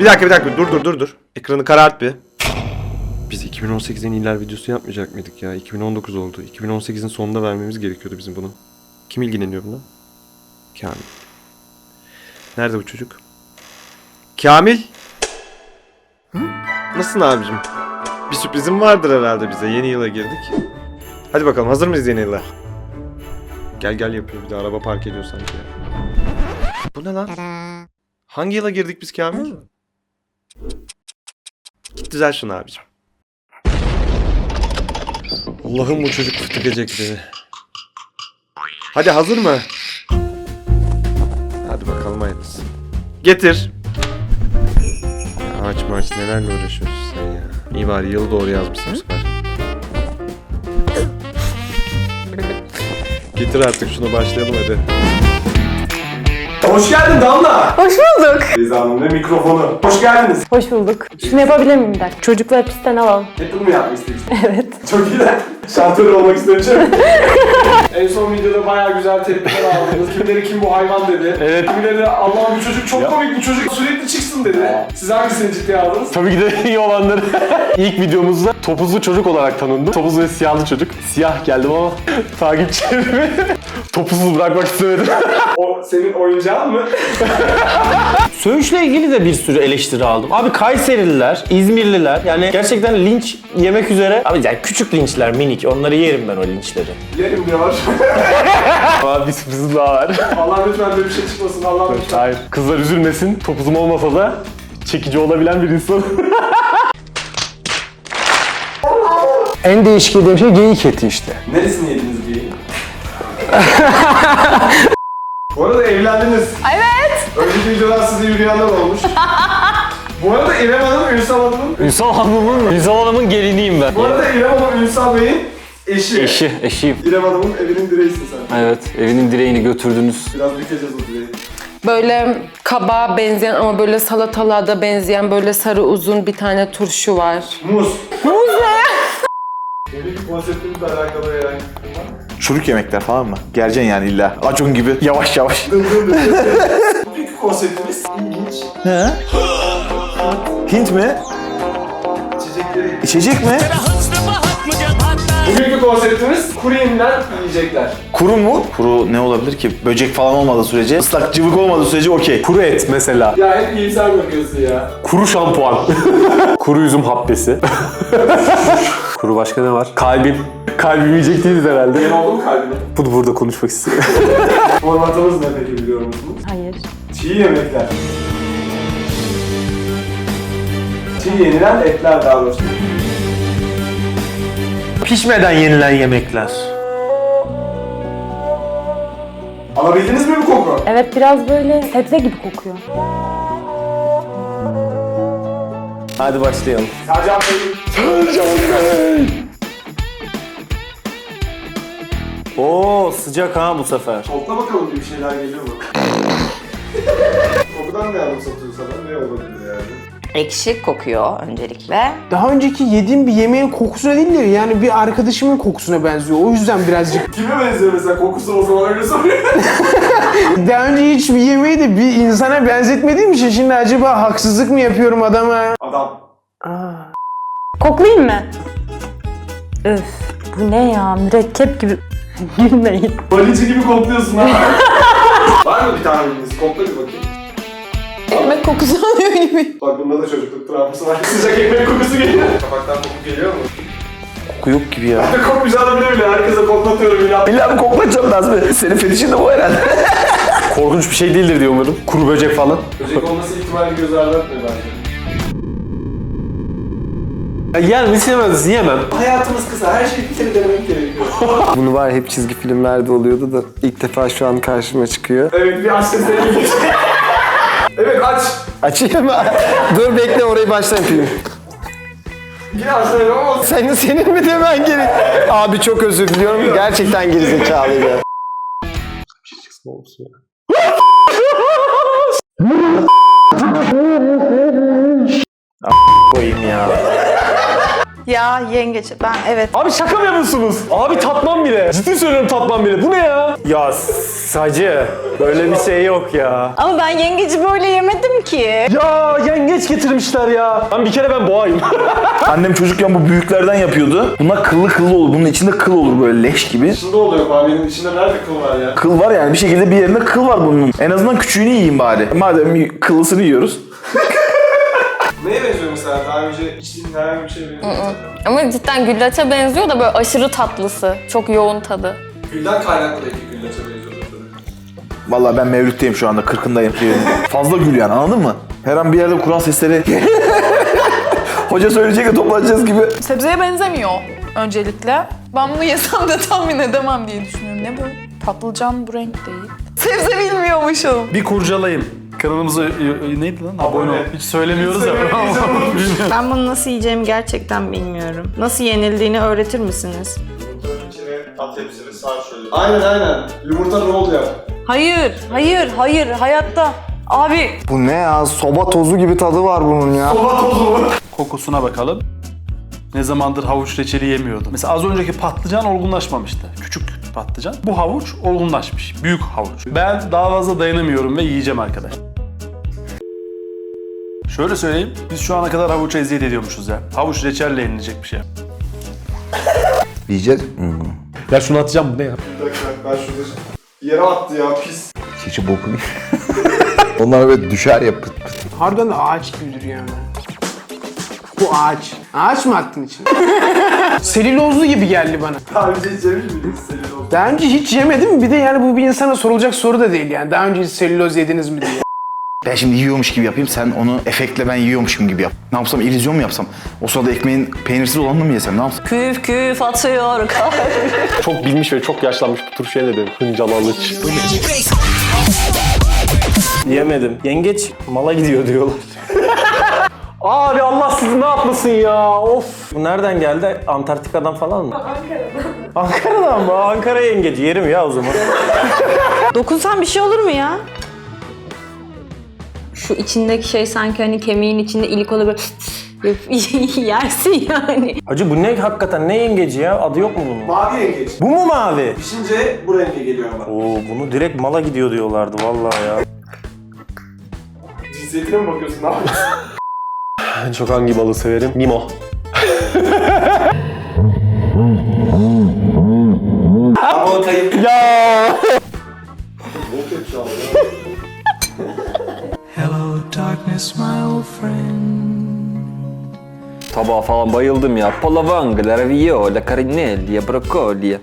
Bir dakika bir dakika dur dur dur dur. Ekranı karart bir. Biz 2018'in iler videosu yapmayacak mıydık ya? 2019 oldu. 2018'in sonunda vermemiz gerekiyordu bizim bunu. Kim ilgileniyor buna? Kamil. Nerede bu çocuk? Kamil? Nasılsın abicim? Bir sürprizim vardır herhalde bize. Yeni yıla girdik. Hadi bakalım hazır mıyız yeni yıla? Gel gel yapıyor bir de araba park ediyor sanki ya. Bu ne lan? Hangi yıla girdik biz Kamil? Git düzel şunu abicim. Allah'ım bu çocuk fıtıkacak beni. Hadi hazır mı? Hadi bakalım hayırlısı. Getir. Ağaç maç nelerle uğraşıyorsun sen ya. İyi bari yılı doğru yazmışsın bu sefer. Getir artık şunu başlayalım hadi. Hoş geldin Damla. Hoş bulduk. Beyza'nın ve mikrofonu. Hoş geldiniz. Hoş bulduk. Şunu yapabilir miyim bir dakika? Çocuklar pistten alalım. Apple mı yapmak istemiştin? Evet. Çok iyi lan. Şantör olmak istemişim. en son videoda bayağı güzel tepkiler aldınız. Kimileri kim bu hayvan dedi. Evet. Kimileri de Allah'ım bu çocuk çok komik bu çocuk sürekli çıksın dedi. Siz hangisini ciddiye aldınız? Tabii ki de iyi olanları. İlk videomuzda topuzlu çocuk olarak tanındı. Topuzlu ve siyahlı çocuk. Siyah geldim ama takipçilerimi topuzsuz bırakmak istemedim. O senin oyuncağın mı? Söğüşle ilgili de bir sürü eleştiri aldım. Abi Kayserililer, İzmirliler yani gerçekten linç yemek üzere. Abi yani küçük linçler minik onları yerim ben o linçleri. Yerim diyor. Ama bir sürprizim daha var. Allah lütfen böyle bir şey çıkmasın. Allah lütfen. Hayır. Kızlar üzülmesin. Topuzum olmasa da çekici olabilen bir insan. En değişik yediğim şey geyik eti işte. Neresini yediniz diye. Bu arada evlendiniz. Evet. Önceki videolar size yürüyenler olmuş. Bu arada İrem Hanım, Ünsal Hanım'ın Ünsal Hanım'ın, Ünsal Hanım'ın geliniyim ben. Bu arada İrem Hanım Ünsal Bey'in eşi. Eşi, eşiyim. İrem Hanım'ın evinin direğisin sen. Evet, evinin direğini götürdünüz. Biraz bükeceğiz o direği. Böyle kabağa benzeyen ama böyle salatalığa da benzeyen böyle sarı uzun bir tane turşu var. Muz. Muz ne? Bugünkü konseptimizle alakalı herhangi bir şey var mı? Çürük yemekler falan mı? Geleceksin yani illa. Acun gibi yavaş yavaş. Bugünkü konseptimiz ilginç He? Hint mi? içecekleri. İçecek mi? Bugünkü konseptimiz kuru yenilen yiyecekler. Kuru mu? Kuru ne olabilir ki? Böcek falan olmadığı sürece, ıslak cıvık olmadığı sürece okey. Kuru et mesela. Ya hep iyimser bakıyorsun ya. Kuru şampuan. Kuru üzüm habbesi. Kuru başka ne var? Kalbim. Kalbim yiyecek değiliz herhalde. Benim oldu mu kalbine? Bunu burada konuşmak istiyorum. Formatımız ne peki biliyor musunuz? Hayır. Çiğ yemekler. Çiğ yenilen etler daha doğrusu. Pişmeden yenilen yemekler. Alabildiniz mi bu koku? Evet biraz böyle sebze gibi kokuyor. Hadi başlayalım. Sercan Bey. Oo sıcak ha bu sefer. Kokla bakalım bir şeyler geliyor mu? Kokudan ne anımsatıyor sana? Ne olabilir? Ekşi kokuyor öncelikle. Daha önceki yediğim bir yemeğin kokusuna değil de yani bir arkadaşımın kokusuna benziyor. O yüzden birazcık Kime benziyor mesela kokusu o zaman öyle soruyor. daha önce hiç bir yemeği de bir insana benzetmediğim için şimdi acaba haksızlık mı yapıyorum adama? Adam. Koklayayım mı? Öf bu ne ya mürekkep gibi. Gülmeyin. Balici gibi kokluyorsun ha. Var mı bir tane bildiğiniz? Kokla bir bakayım. Ekmek kokusu alıyor gibi. Bak bunda da çocukluk travması var. Sıcak ekmek kokusu geliyor. Tabaktan koku geliyor mu? Koku yok gibi ya. Kokmayacağını bile bile herkese koklatıyorum ya. İlla bir koklatacağım Nazmi. Senin fetişin de bu herhalde. Korkunç bir şey değildir diye umarım. Kuru böcek falan. Böcek olması ihtimali göz ardı etmiyor bence. Ya yer misin yemez misin? Yemem. Hayatımız kısa. Her şeyi bir kere denemek gerekiyor. Bunu var hep çizgi filmlerde oluyordu da ilk defa şu an karşıma çıkıyor. evet bir sesleri geç. Evet aç. Açayım mı? Dur bekle orayı baştan yapayım. Bir aç sesleri ama Senin, senin mi demen gerek? Abi çok özür diliyorum. Gerçekten gerizekalıyım ya. Koyayım ya. Ya yengeç ben evet Abi şaka mı yapıyorsunuz? Abi tatmam bile. Ciddi söylüyorum tatmam bile. Bu ne ya? Ya sacı böyle bir şey yok ya. Ama ben yengeci böyle yemedim ki. Ya yengeç getirmişler ya. Ben bir kere ben boğayım. Annem çocukken bu büyüklerden yapıyordu. Bunlar kıllı kıllı olur. Bunun içinde kıl olur böyle leş gibi. İçinde oluyor fahminin içinde nerede kıl var ya? Kıl var yani bir şekilde bir yerinde kıl var bunun. En azından küçüğünü yiyeyim bari. Madem kıllısını yiyoruz. Neye benziyor mesela? Daha önce içtiğin herhangi bir şeye benziyor? Ama cidden güllaça benziyor da böyle aşırı tatlısı. Çok yoğun tadı. Gülden kaynaklı Vallahi ben mevlütteyim şu anda. Kırkındayım. Fazla gül yani anladın mı? Her an bir yerde Kur'an sesleri... Hoca söyleyecek de toplanacağız gibi. Sebzeye benzemiyor öncelikle. Ben bunu yesem de tahmin edemem diye düşünüyorum. Ne bu? Patlıcan bu renk değil. Sebze bilmiyormuşum. Bir kurcalayın. Kanalımıza e, neydi lan? Abone ol. Hiç söylemiyoruz ya. Ben bunu nasıl yiyeceğimi gerçekten bilmiyorum. Nasıl yenildiğini öğretir misiniz? At hepsini sar şöyle. Aynen aynen. Yumurta roll yap. Hayır, hayır, hayır. Hayatta. Abi Bu ne ya? Soba tozu gibi tadı var bunun ya. Kokusuna bakalım. Ne zamandır havuç reçeli yemiyordum. Mesela az önceki patlıcan olgunlaşmamıştı. Küçük patlıcan. Bu havuç olgunlaşmış. Büyük havuç. Ben daha fazla dayanamıyorum ve yiyeceğim arkadaş. Şöyle söyleyeyim. Biz şu ana kadar havuça eziyet ediyormuşuz ya. Havuç reçelle yenilecek bir şey. Yiyeceğiz. Ya şunu atacağım bu ne ya? Bir dakika ben şurada yere attı ya pis. Keçi bokunu. Onlar böyle düşer ya pıt pıt. Harbiden de ağaç gibidir yani. Bu ağaç. Ağaç mı attın içine? Selülozlu gibi geldi bana. Daha önce hiç yemiş miydin oldu? Daha önce hiç yemedim. Bir de yani bu bir insana sorulacak soru da değil yani. Daha önce hiç selüloz yediniz mi diye. Ben şimdi yiyormuş gibi yapayım. Sen onu efektle ben yiyormuşum gibi yap. Ne yapsam? illüzyon mu yapsam? O sırada ekmeğin peynirsiz olanını mı yesem? Ne yapsam? Küf küf atıyor Çok bilmiş ve çok yaşlanmış bir turşuya dedim. Hıncal alıç. Yemedim. Yengeç mala gidiyor diyorlar. Abi Allah sizi ne yapmasın ya? Of. Bu nereden geldi? Antarktika'dan falan mı? Ankara'dan. Ankara'dan mı? Ankara yengeci. Yerim ya o zaman. Dokunsan bir şey olur mu ya? Şu içindeki şey sanki hani kemiğin içinde ilik olur böyle yersin yani. Hacı bu ne hakikaten? Ne yengeci ya? Adı yok mu bunun? Mavi yengeç. Bu mu mavi? Pişince bu renge geliyor ama. Oo bunu direkt mala gidiyor diyorlardı vallahi ya. Cinsiyetine mi bakıyorsun? Ne yapıyorsun? En çok hangi balığı severim? Nemo. Ama o kayıp. Ya. Bok hep çaldı. Tabağa falan bayıldım ya. Palavanga, ravioli, carinelli, brokoli.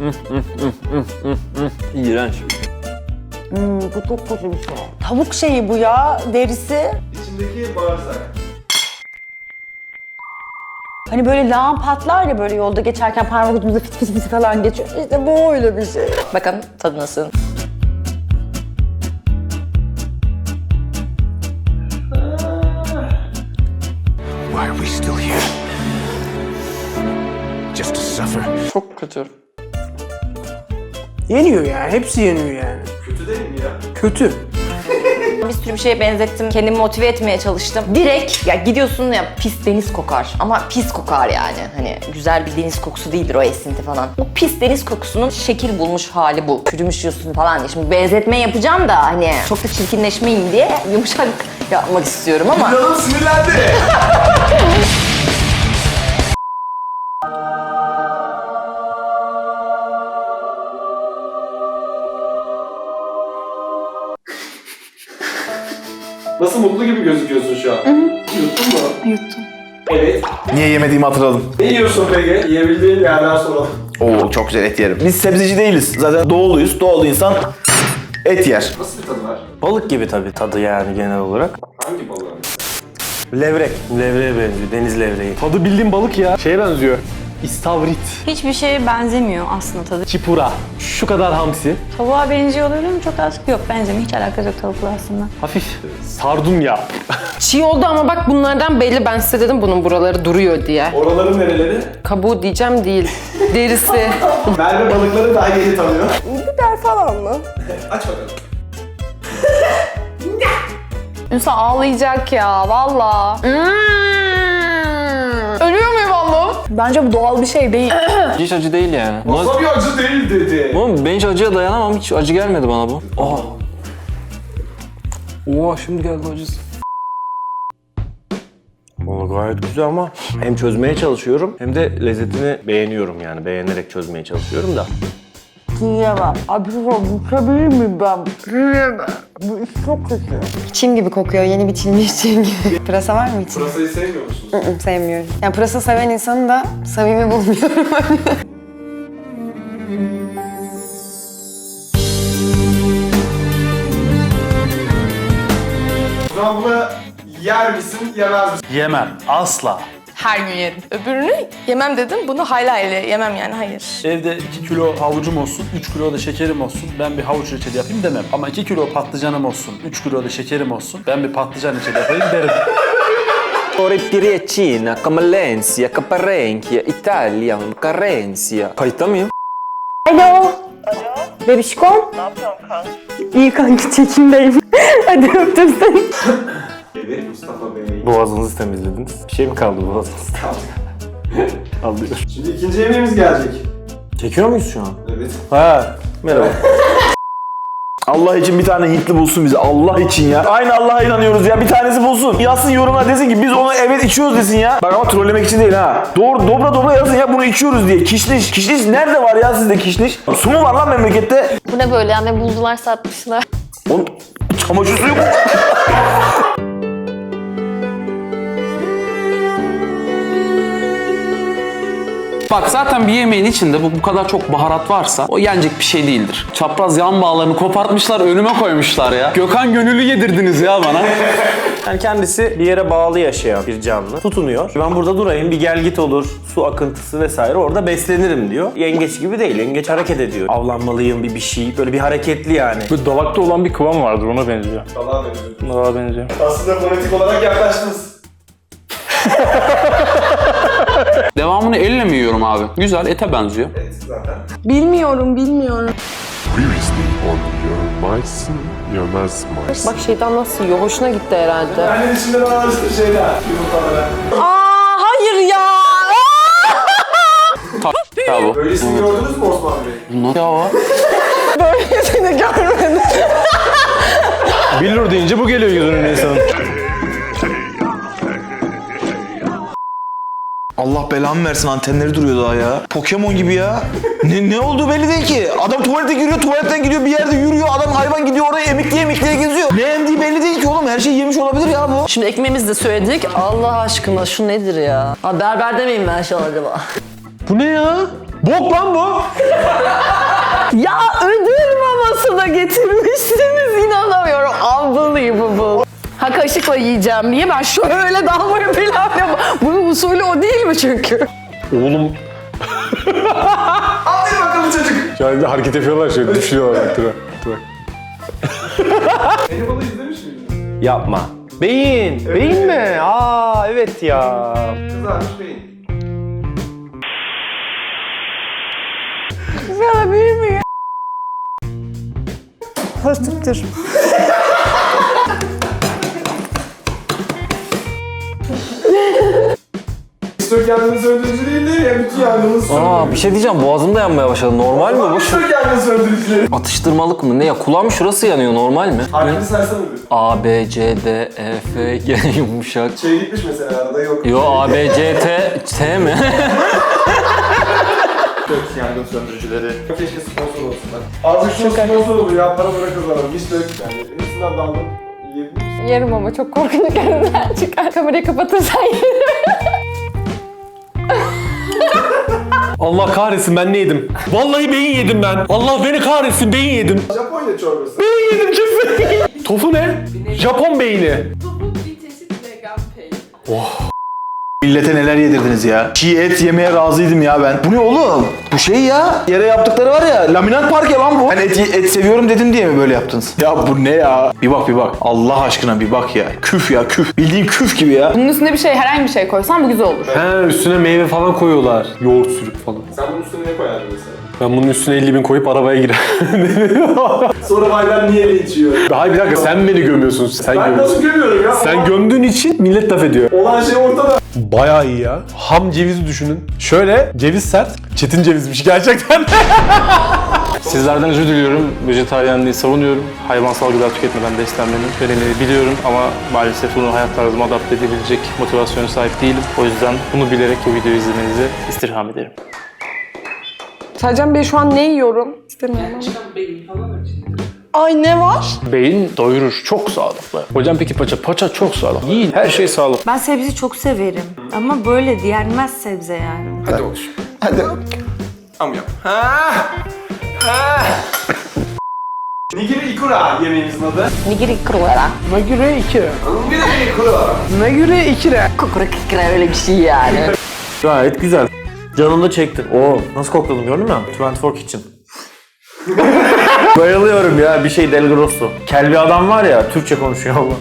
Mm, mm, mm, mm, mm. İğrenç. bu çok kötü bir şey. Tavuk şeyi bu ya, derisi. İçindeki bağırsak. Hani böyle lağım patlar ya böyle yolda geçerken parmak ucumuza fit fit fit falan geçiyor. İşte bu öyle bir şey. Bakın tadı nasıl? Kötü. Yeniyor ya. Hepsi yeniyor yani. Kötü değil mi ya? Kötü. Bir sürü bir şeye benzettim. Kendimi motive etmeye çalıştım. Direkt ya gidiyorsun ya pis deniz kokar. Ama pis kokar yani. Hani güzel bir deniz kokusu değildir o esinti falan. O pis deniz kokusunun şekil bulmuş hali bu. Çürümüş yosun falan diye. Şimdi benzetme yapacağım da hani çok da çirkinleşmeyin diye yumuşak yapmak istiyorum ama. Canım sinirlendi. Nasıl mutlu gibi gözüküyorsun şu an? Yuttun mu? Yuttum. Evet. Niye yemediğimi hatırladım. Ne yiyorsun peki? Yiyebildiğin yerden soralım. Oo çok güzel et yerim. Biz sebzeci değiliz. Zaten doğuluyuz. Doğulu insan et yer. Nasıl bir tadı var? Balık gibi tabii tadı yani genel olarak. Hangi balığı? Levrek. Levreğe benziyor. Deniz levreği. Tadı bildiğin balık ya. Şeye benziyor. İstavrit. Hiçbir şeye benzemiyor aslında tadı. Çipura. Şu kadar hamsi. Tavuğa benziyor olabilir mi? Çok az. Yok benzemiyor. Hiç alakası yok tavukla aslında. Hafif sardunya. Çiğ oldu ama bak bunlardan belli. Ben size dedim bunun buraları duruyor diye. Oraların nereleri? Kabuğu diyeceğim değil. Derisi. Merve balıkları daha yeni tanıyor. Biber falan mı? Aç bakalım. Ünsal ağlayacak ya valla. Valla? Bence bu doğal bir şey değil. Hiç acı değil yani. Tabii acı değil dedi. Oğlum ben hiç acıya dayanamam. Hiç acı gelmedi bana bu. Aa. Oha şimdi geldi acısı. O gayet güzel ama hem çözmeye çalışıyorum hem de lezzetini beğeniyorum yani. Beğenerek çözmeye çalışıyorum da. Çim gibi kokuyor. Yeni biçilmiş çim gibi. Pırasa var mı için? Pırasayı sevmiyor musunuz? Hı, Sevmiyorum. Yani pırasa seven insanı da samimi bulmuyorum. O zaman bunu yer misin, yemez misin? Yemem. Asla. Her gün yerim. Öbürünü yemem dedim. Bunu hayla ile yemem yani hayır. Evde 2 kilo havucum olsun, 3 kilo da şekerim olsun. Ben bir havuç reçeli yapayım demem. Ama 2 kilo patlıcanım olsun, 3 kilo da şekerim olsun. Ben bir patlıcan reçeli yapayım derim. Orepiri Cina, Camalencia, Caparenkia, Italia, Carencia. Kayıtta mıyım? Alo. Bebişkom. Ne yapıyorsun kanka? İyi kanki çekimdeyim. Hadi öptüm seni. Evet Mustafa Bey. Boğazınızı temizlediniz. Bir şey mi kaldı boğazınızda? Alıyorum. Şimdi ikinci yemeğimiz gelecek. Çekiyor muyuz şu an? Evet. Ha, merhaba. Allah için bir tane Hintli bulsun bize. Allah için ya. Aynı Allah'a inanıyoruz ya. Bir tanesi bulsun. Yazsın yorumlar desin ki biz onu evet içiyoruz desin ya. Bak ama trollemek için değil ha. Doğru dobra dobra yazın ya bunu içiyoruz diye. Kişniş. Kişniş nerede var ya sizde kişniş? Su mu var lan memlekette? Bu ne böyle yani buldular satmışlar. Oğlum çamaşır suyu mu? Bak zaten bir yemeğin içinde bu, bu kadar çok baharat varsa o yenecek bir şey değildir. Çapraz yan bağlarını kopartmışlar önüme koymuşlar ya. Gökhan gönüllü yedirdiniz ya bana. Yani kendisi bir yere bağlı yaşayan bir canlı. Tutunuyor. Ben burada durayım, bir gel git olur, su akıntısı vesaire orada beslenirim diyor. Yengeç gibi değil, yengeç hareket ediyor. Avlanmalıyım bir bir şey, böyle bir hareketli yani. Bu dolapta olan bir kıvam vardır ona benziyor. Allah'a benziyor. Ona benziyor. Aslında fonetik olarak yaklaştınız. Devamını elle mi yiyorum abi? Güzel ete benziyor. Evet zaten. Bilmiyorum, bilmiyorum. Bak şeytan nasıl yiyor? Hoşuna gitti herhalde. Annenin içinde bana alıştı şeyler. Yumurtalara. Aa hayır ya. Ya bu. Böylesini gördünüz mü Osman Bey? Ya o. Seni görmedim. Billur deyince bu geliyor gözünün insanın. Allah belamı versin antenleri duruyor daha ya. Pokemon gibi ya. Ne, ne olduğu belli değil ki. Adam tuvalete giriyor, tuvaletten gidiyor, bir yerde yürüyor. Adam hayvan gidiyor oraya emikliye emikliye geziyor. Ne emdiği belli değil ki oğlum. Her şeyi yemiş olabilir ya bu. Şimdi ekmeğimizi de söyledik. Allah aşkına şu nedir ya? Abi berber demeyeyim ben şu an acaba. Bu ne ya? Bok lan bu. ya ödül maması da getirmişsiniz inanamıyorum. Unbelievable. Ha kaşıkla yiyeceğim diye ben şöyle dalmayı pilav yapıyorum. Bunun usulü o değil mi çünkü? Oğlum. Hadi bakalım çocuk. Anda hareket yapıyorlar şöyle düşüyorlar. Dur, dur. Hannibal'ı izlemiş miydiniz? Yapma. Beyin, beyin mi? Aa evet ya. Kızarmış beyin. Ya değil mi ya? Hastıktır. İstiyor kendini söndürücü değil de ya bütün yangını söndürücü. Aa bir şey diyeceğim boğazım da yanmaya başladı. Normal mi bu? İstiyor kendini söndürücü. Atıştırmalık mı? Ne ya? Kulağım şurası yanıyor normal mi? Harfini saysana bir. A, B, C, D, E, F, G yumuşak. Şey gitmiş mesela arada yok. Yo A, B, C, T, T mi? Çok yangın söndürücüleri. Keşke sponsor olsunlar. Azıcık şu sponsor olur ya para para kazanalım. Hiç de yok yani. Hepsinden daldım. Yerim ama çok korkunç kendimden çıkar. Kamerayı kapatırsan yerim. Allah kahretsin ben ne yedim? Vallahi beyin yedim ben. Allah beni kahretsin beyin yedim. Japonya çorbası. Beyin yedim kesin. Tofu ne? Japon beyni. Millete neler yedirdiniz ya. Çiğ et yemeye razıydım ya ben. Bu ne oğlum? Bu şey ya. Yere yaptıkları var ya. Laminat parke lan bu. Hani et, et seviyorum dedim diye mi böyle yaptınız? Ya bu ne ya? Bir bak bir bak. Allah aşkına bir bak ya. Küf ya küf. Bildiğin küf gibi ya. Bunun üstüne bir şey, herhangi bir şey koysan bu güzel olur. He üstüne meyve falan koyuyorlar. Yoğurt sürüp falan. Sen bunun üstüne ne koyardın mesela? Ben bunun üstüne 50 bin koyup arabaya girer. Sonra bayram niye içiyor? Hayır bir dakika sen beni gömüyorsun. Sen Ben gömüyorsun. nasıl gömüyorum ya? Sen gömdüğün için millet laf ediyor. Olan şey ortada. Bayağı iyi ya. Ham cevizi düşünün. Şöyle ceviz sert. Çetin cevizmiş gerçekten. Sizlerden özür diliyorum. Vejetaryenliği savunuyorum. Hayvansal gıda tüketmeden beslenmenin önemini biliyorum ama maalesef bunu hayat tarzıma adapte edebilecek motivasyona sahip değilim. O yüzden bunu bilerek bu videoyu izlemenizi istirham ederim. Sercan Bey şu an ne yiyorum? İstemiyorum ama. Ay ne var? Beyin doyurur. Çok sağlıklı. Hocam peki paça? Paça çok sağlıklı. Yiyin. Her şey sağlıklı. Ben sebze çok severim. Ama böyle yenmez sebze yani. Hadi olur. Hadi. Am yap. Ha! Ha! Nigiri ikura yemeğimizin adı. Nigiri. Nagüre 2 lira. Nigiri ikura. Nagüre 2 lira. Kukurik kira öyle bir şey yani. Gayet güzel. Canım da çekti. Oo nasıl kokladım gördün mü? 24 Kitchen. Bayılıyorum ya bir şey Del Grosso. Kel bir adam var ya Türkçe konuşuyor Allah.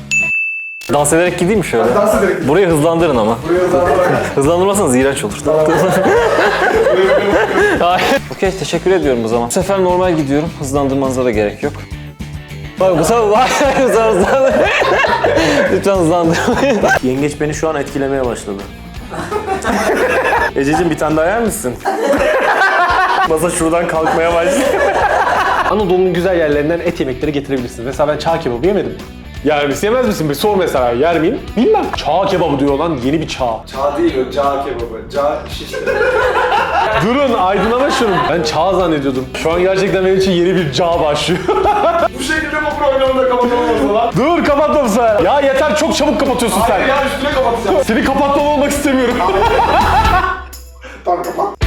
Dans ederek gideyim mi şöyle? Dans ederek. Burayı hızlandırın ama. Da bak. Hızlandırmazsanız iğrenç olur. Okey teşekkür ediyorum o zaman. Bu sefer normal gidiyorum. Hızlandırmanıza da gerek yok. Bak bu sefer lütfen hızlandır. lütfen hızlandırmayın. Yengeç beni şu an etkilemeye başladı. Ececiğim bir tane daha yer misin? Masa şuradan kalkmaya başladı. Anadolu'nun güzel yerlerinden et yemekleri getirebilirsiniz. Mesela ben çağ kebabı yemedim. Yer misin yemez misin? Bir sor mesela yer miyim? Bilmem. Çağ kebabı diyor lan yeni bir çağ. Çağ değil o, cağ kebabı. Cağ şişte. Durun aydınlama şunu. Ben çağ zannediyordum. Şu an gerçekten benim için yeni bir çağ başlıyor. Bu şekilde bu programı da kapatamazsın lan. Dur kapatma bu sefer. Ya yeter çok çabuk kapatıyorsun sen. Hayır ya üstüne kapatacağım. Seni kapatmam olmak istemiyorum. Tamam kapat.